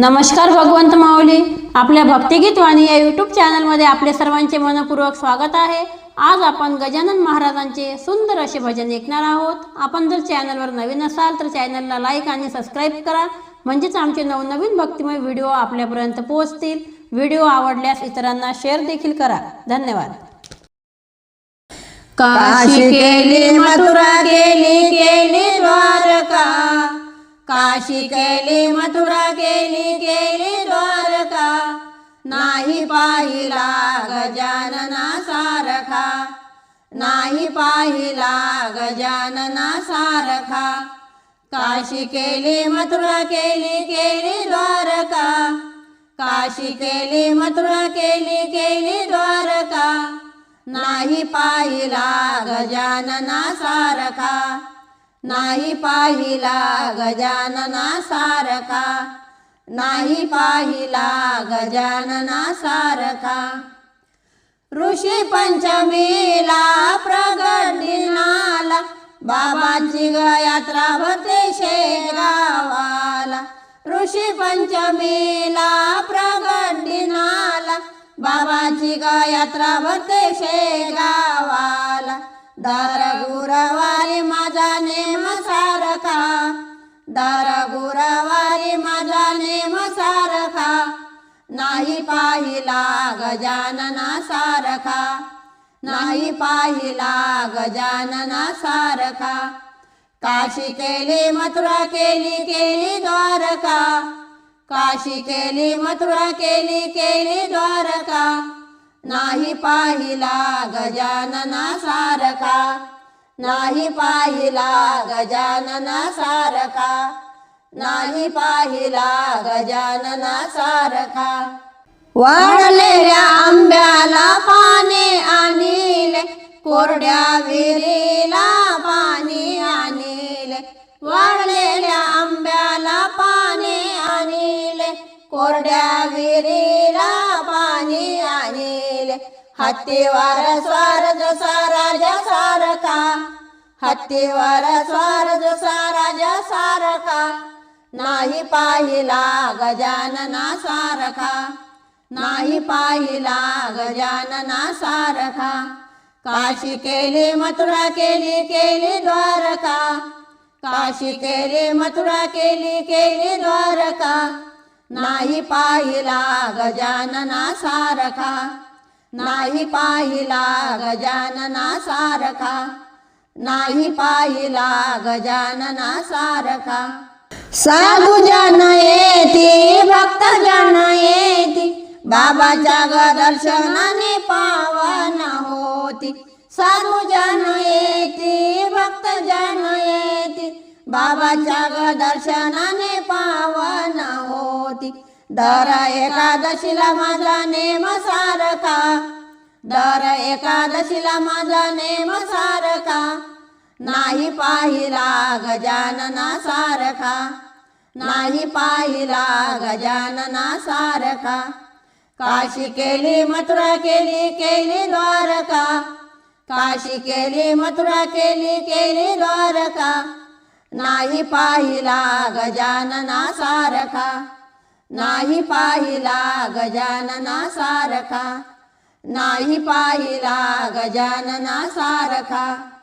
नमस्कार भगवंत माऊली. आपल्या भक्तिगीत वाणी या यूट्यूब चॅनलमध्ये आपले सर्वांचे मनपूर्वक स्वागत आहे. आज आपण गजानन महाराजांचे सुंदर असे भजन ऐकणार आहोत. आपण जर चॅनलवर नवीन असाल तर चॅनलला लाईक आणि सबस्क्राईब करा. म्हणजेच आमचे नवनवीन भक्तिमय व्हिडिओ आपल्यापर्यंत पोहोचतील. व्हिडिओ आवडल्यास इतरांना शेअर देखील करा. धन्यवाद. काशी केली मथुरा केली केली द्वारका. काशी केली मथुरा केली केली द्वारका. नाही पाहिला गजानना सारखा. नाही पाहिला गजानना सारखा. काशी केली मथुरा केली केली द्वारका. काशी केली मथुरा केली केली द्वारका. नाही पाहिला गजानना सारखा. नाही पाहिला गजानना सारखा. नाही पाहिला गजानना सारखा. ऋषी पंचमीला प्रगट दिनाला बाबाची ग यात्रा भरते शेगावाला. ऋषी पंचमीला प्रगट दिनाला बाबाची ग यात्रा भरते शेगावाला. दर गुरवारी माझा नेम सारखा. दर गुरवारी माझा नेम सारखा. नाही पाहिला गजानना सारखा. नाही पाहिला गजानना सारखा. काशी केली मथुरा केली केली द्वारका. काशी केली मथुरा केली केली द्वारका. नाही पाहिला गजानना सारखा. नाही पाहिला गजानना सारखा. नाही पाहिला गजानना सारखा. वाढलेल्या आंब्याला पाणी आणिले. कोरड्या विहिरीला पाणी आणिले. वाढलेल्या आंब्याला पाणी आणिले. कोरड्या विहिरीला हत्तीवर स्वार जसा राजा सारखा. हत्तीवर स्वार जसा राजा सारखा. नाही पाहिला गजानना सारखा. नाही पाहिला गजानना सारखा. काशी केली मथुरा केली केली द्वारका. काशी केली मथुरा केली केली द्वारका. नाही पाहिला गजानना सारखा. नाही पाहिला गजानना सारखा. नाही पाहिला गजानना सारखा. साधू जन येती भक्त जन येती. बाबाच्या ग दर्शनाने पावन होती. साधू जन येती भक्त जन येती. बाबाच्या ग दर्शनाने पावन होती. दर एकादशीला माझा नेम एकादशीला माझा नेम सारखा. नाही पाहिला गजानना सारखा. नाही पाहिला गजानना सारखा. काशी केली मथुरा केली केली द्वारका. काशी केली मथुरा केली केली द्वारका. नाही पाहिला गजानना सारखा. नाही पाहिला गजानना सारखा. नाही पाहिला गजानना सारखा.